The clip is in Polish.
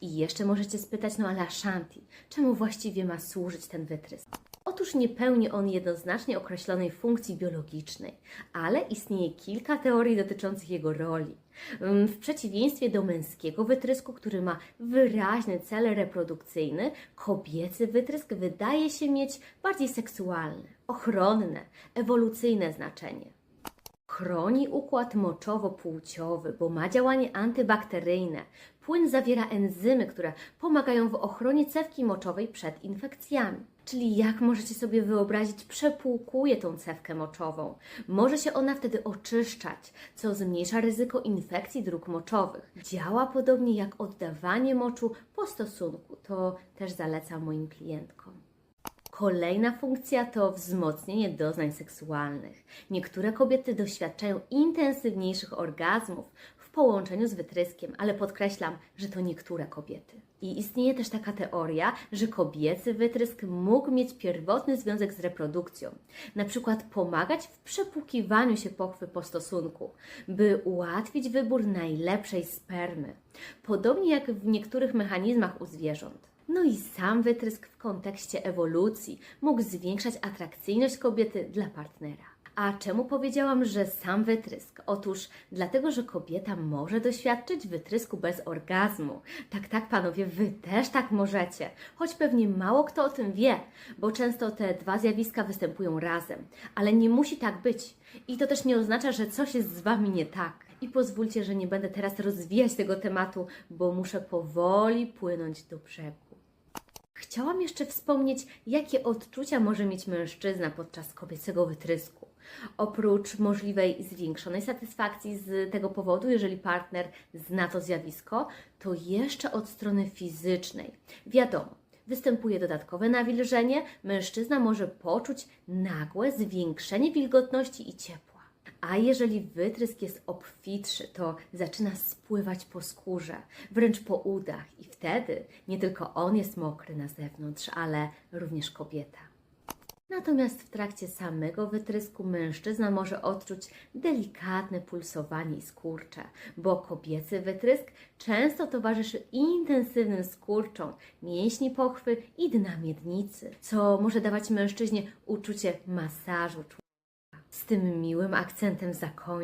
I jeszcze możecie spytać, no ale Ashanti, czemu właściwie ma służyć ten wytrysk? Otóż nie pełni on jednoznacznie określonej funkcji biologicznej, ale istnieje kilka teorii dotyczących jego roli. Ym, W przeciwieństwie do męskiego wytrysku, który ma wyraźny cel reprodukcyjny, kobiecy wytrysk wydaje się mieć bardziej seksualne, ochronne, ewolucyjne znaczenie. Chroni układ moczowo-płciowy, bo ma działanie antybakteryjne. Płyn zawiera enzymy, które pomagają w ochronie cewki moczowej przed infekcjami. Czyli jak możecie sobie wyobrazić, przepłukuje tą cewkę moczową. Może się ona wtedy oczyszczać, co zmniejsza ryzyko infekcji dróg moczowych. Działa podobnie jak oddawanie moczu po stosunku. To też zalecam moim klientkom. Kolejna funkcja to wzmocnienie doznań seksualnych. Niektóre kobiety doświadczają intensywniejszych orgazmów w połączeniu z wytryskiem, ale podkreślam, że to niektóre kobiety. I istnieje też taka teoria, że kobiecy wytrysk mógł mieć pierwotny związek z reprodukcją, na przykład pomagać w przepłukiwaniu się pochwy po stosunku, by ułatwić wybór najlepszej spermy, podobnie jak w niektórych mechanizmach u zwierząt. No i sam wytrysk w kontekście ewolucji mógł zwiększać atrakcyjność kobiety dla partnera. A czemu powiedziałam, że sam wytrysk? Otóż dlatego, że kobieta może doświadczyć wytrysku bez orgazmu. Tak, tak, panowie, wy też tak możecie. Choć pewnie mało kto o tym wie, bo często te dwa zjawiska występują razem. Ale nie musi tak być. I to też nie oznacza, że coś jest z wami nie tak. I pozwólcie, że nie będę teraz rozwijać tego tematu, bo muszę powoli płynąć do brzegu. Chciałam jeszcze wspomnieć, jakie odczucia może mieć mężczyzna podczas kobiecego wytrysku. Oprócz możliwej zwiększonej satysfakcji z tego powodu, jeżeli partner zna to zjawisko, to jeszcze od strony fizycznej. Wiadomo, występuje dodatkowe nawilżenie, mężczyzna może poczuć nagłe zwiększenie wilgotności i ciepła. A jeżeli wytrysk jest obfitszy, to zaczyna spływać po skórze, wręcz po udach, i wtedy nie tylko on jest mokry na zewnątrz, ale również kobieta. Natomiast w trakcie samego wytrysku mężczyzna może odczuć delikatne pulsowanie i skurcze, bo kobiecy wytrysk często towarzyszy intensywnym skurczom mięśni pochwy i dna miednicy, co może dawać mężczyźnie uczucie masażu. Z tym miłym akcentem zakończę.